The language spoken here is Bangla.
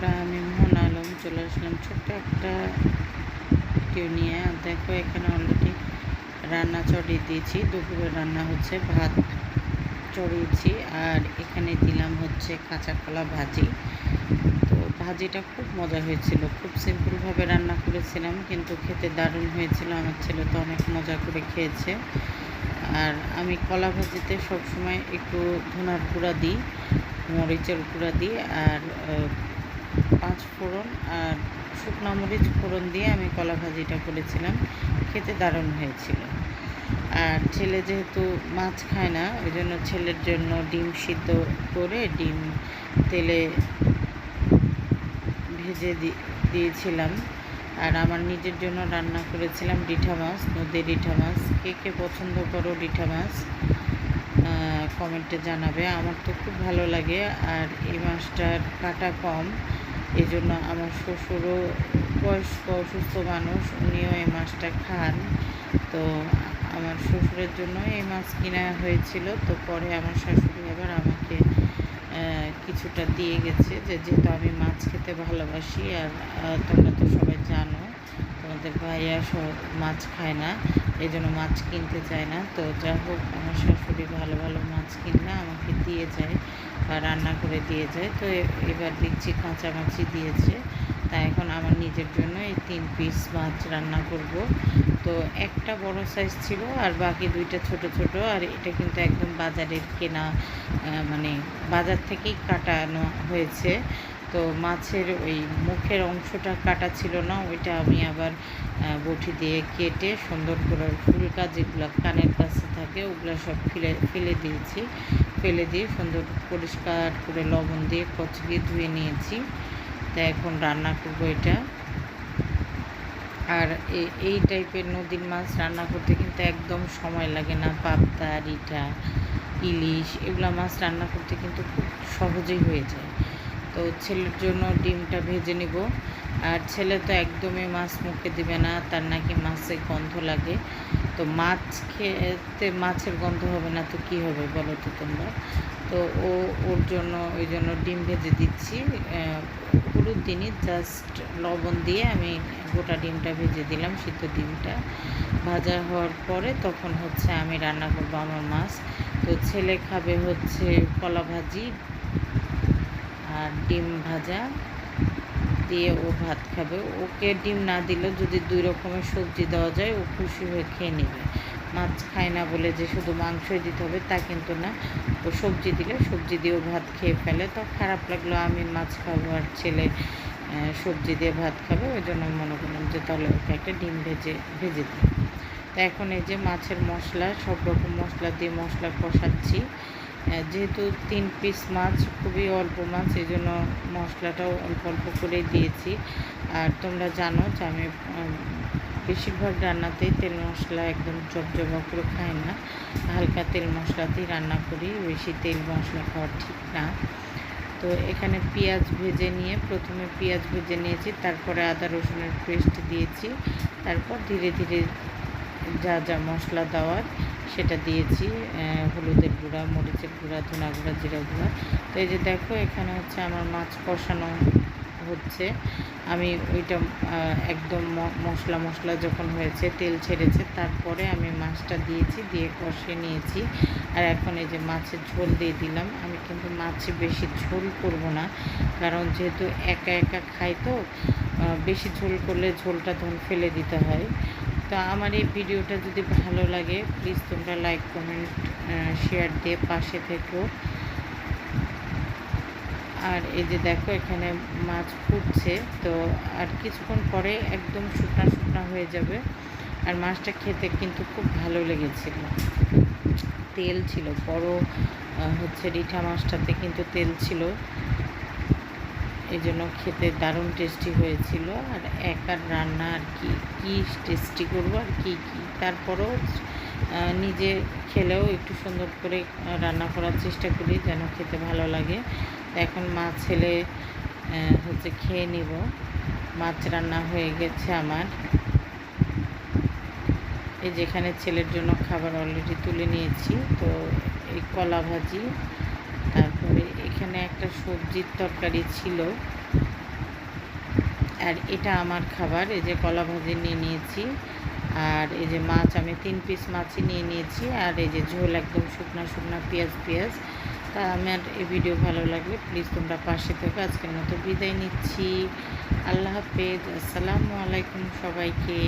বন্ধুরা আমি মোহন আলম চলে আসলাম ছোট্ট একটা ভিডিও নিয়ে। আর দেখো, এখানে অলরেডি রান্না চড়িয়ে দিয়েছি। দুপুরে রান্না হচ্ছে ভাত চড়িয়েছি। আর এখানে দিলাম হচ্ছে কাঁচা কলা ভাজি। তো ভাজিটা খুব মজা হয়েছিল। খুব সিম্পলভাবে রান্না করেছিলাম, কিন্তু খেতে দারুণ হয়েছিল। আমার ছেলে তো অনেক মজা করে খেয়েছে। আর আমি কলা ভাজিতে সবসময় একটু ধনার গুঁড়া দিই, মরিচের গুঁড়া দিই। আর পাঁচ ফোড়ন আর শুকনো মরিচ ফোড়ন দিয়ে আমি কলা ভাজিটা করেছিলাম। খেতে দারুণ হয়েছিল। আর ছেলে যেহেতু মাছ খায় না, ওই জন্য ছেলের জন্য ডিম সিদ্ধ করে ডিম তেলে ভেজে দিয়েছিলাম। আর আমার নিজের জন্য রান্না করেছিলাম রিঠা মাছ নদীর রিঠা মাছ। কে কে পছন্দ করো রিঠা মাছ কমেন্টে জানাবে। আমার তো খুব ভালো লাগে। আর এই মাছটার কাটা কম। এই জন্য আমার শ্বশুরও বয়স্ক, অসুস্থ মানুষ, উনিও এই মাছটা খান। তো আমার শ্বশুরের জন্য এই মাছ কিনা হয়েছিল। তো পরে আমার শাশুড়ি আবার আমাকে কিছুটা দিয়ে গেছে যে যেহেতু আমি মাছ খেতে ভালোবাসি আর তোমরা তো সবাই জানো, তোমাদের ভাইয়া সব মাছ খায় না এই জন্য মাছ কিনতে চায় না। তো যা হোক, আমার শাশুড়ি ভালো ভালো মাছ কিনলে আমাকে দিয়ে যায়। রান্না করে দিয়ে যায় তো এবার দেখছি কাঁচা মাছি দিয়েছে। তা এখন আমার নিজের জন্য এই তিন পিস মাছ রান্না করব। তো একটা বড় সাইজ ছিল আর বাকি দুইটা ছোট ছোট, আর এটা কিন্তু একদম বাজারের কেনা মানে বাজার থেকেই কাটানো হয়েছে। তো মাছের ওই মুখের অংশটা কাটা ছিল না, ওইটা আমি আবার বটি দিয়ে কেটে সুন্দর করে ফুলকা যেগুলো কানের কাছে থাকে, ওগুলো সব ফেলে ফেলে দিয়েছি। ফেলে দিয়ে সুন্দর পরিষ্কার করে লবণ দিয়ে কচলিয়ে ধুয়ে নিয়েছি। তা এখন রান্না করব এটা। আর এই টাইপের নদীর মাছ রান্না করতে কিন্তু একদম সময় লাগে না। পাবদা রিঠা ইলিশ, এগুলো মাছ রান্না করতে কিন্তু খুব সহজেই হয়ে যায়। তো ছেলের জন্য ডিমটা ভেজে নিব। আর ছেলে তো একদমই মাছ মুখে দিবে না, তার নাকি মাছের গন্ধ লাগে। তো মাছ খেতে মাছের গন্ধ হবে না তো কি হবে বলো তো তোমরা? তো ও, ওর জন্য, ওই জন্য ডিম ভেজে দিচ্ছি। হলুদ দিনই জাস্ট লবণ দিয়ে আমি গোটা ডিমটা ভেজে দিলাম, সিদ্ধ ডিমটা। ভাজা হওয়ার পরে তখন হচ্ছে আমি রান্না করব আমার মাছ। তো ছেলে খাবে হচ্ছে কলা ভাজি আর ডিম ভাজা দিয়ে ও ভাত খাবে। ওকে ডিম না দিলেও যদি দুই রকমের সবজি দেওয়া যায়, ও খুশি হয়ে খেয়ে নেবে। মাছ খায় না বলে যে শুধু মাংসই দিতে হবে, তা কিন্তু না। ও সবজি দিলে সবজি দিয়েও ভাত খেয়ে ফেলে। তো খারাপ লাগল, আমি মাছ খাব আর ছেলে সবজি দিয়ে ভাত খাবে। ওই জন্য মনে করলাম যে তাহলে ওকে একটা ডিম ভেজে ভেজে দিই। তো এখন এই যে মাছের মশলা, সব রকম মশলা দিয়ে মশলা কষাচ্ছি। যেহেতু তিন পিস মাছ, খুবই অল্প মাছ এই জন্য মশলাটাও অল্প অল্প করে দিয়েছি। আর তোমরা জানো যে আমি বেশিরভাগ রান্নাতেই তেল মশলা একদম জবজবা করে খাই না। হালকা তেল মশলাতেই রান্না করি, বেশি তেল মশলা খাওয়া ঠিক না। তো এখানে পেঁয়াজ ভেজে নিয়ে, প্রথমে পেঁয়াজ ভেজে নিয়েছি, তারপরে আদা রসুনের পেস্ট দিয়েছি। তারপর ধীরে ধীরে যা যা মশলা দেওয়ার সেটা দিয়েছি হলুদের গুঁড়া, মরিচের গুঁড়া, ধনা গুঁড়া, জিরা গুঁড়া। তো এই যে দেখো, এখানে হচ্ছে আমার মাছ কষানো হচ্ছে। আমি ওইটা একদম মশলা মশলা যখন হয়েছে, তেল ছেড়েছে, তারপরে আমি মাছটা দিয়েছি, দিয়ে কষিয়ে নিয়েছি। আর এখন এই যে মাছের ঝোল দিয়ে দিলাম। আমি কিন্তু মাছে বেশি ঝোল করব না, কারণ যেহেতু একা একা খাই তো বেশি ঝোল করলে ঝোলটা তখন ফেলে দিতে হয়। তো আমার এই ভিডিওটা যদি ভালো লাগে প্লিজ তোমরা লাইক কমেন্ট শেয়ার দিয়ে পাশে থেকো। আর এই যে দেখো, এখানে মাছ ফুটছে, তো আর কিছুক্ষণ পরে একদম শুকনা শুকনা হয়ে যাবে। আর মাছটা খেতে কিন্তু খুব ভালো লেগেছিল। তেল ছিল, বড় হচ্ছে রিঠা মাছটাতে কিন্তু তেল ছিল। এই জন্য খেতে দারুণ টেস্টি হয়েছিল। আর একার রান্না আর কি, কী টেস্টি করব আর কি কি? তারপরেও নিজে খেলেও একটু সুন্দর করে রান্না করার চেষ্টা করি যেন খেতে ভালো লাগে। এখন মা ছেলে হচ্ছে খেয়ে নিব। মাছ রান্না হয়ে গেছে আমার। এই যেখানে ছেলের জন্য খাবার অলরেডি তুলে নিয়েছি, তো এই কলা ভাজি তারপরে এখানে একটা সবজির তরকারি ছিল। আর এটা আমার খাবার, এই যে কলা ভাজি নিয়ে নিয়েছি। আর এই যে মাছ, আমি তিন পিস মাছই নিয়ে নিয়েছি। আর এই যে ঝোল একদম শুকনা শুকনা পেঁয়াজ পেঁয়াজ। তা আমার এই ভিডিও ভালো লাগলে প্লিজ তোমরা পাশে থেকে। আজকের মতো বিদায় নিচ্ছি। আল্লাহ হাফেজ। আসসালামু আলাইকুম সবাইকে।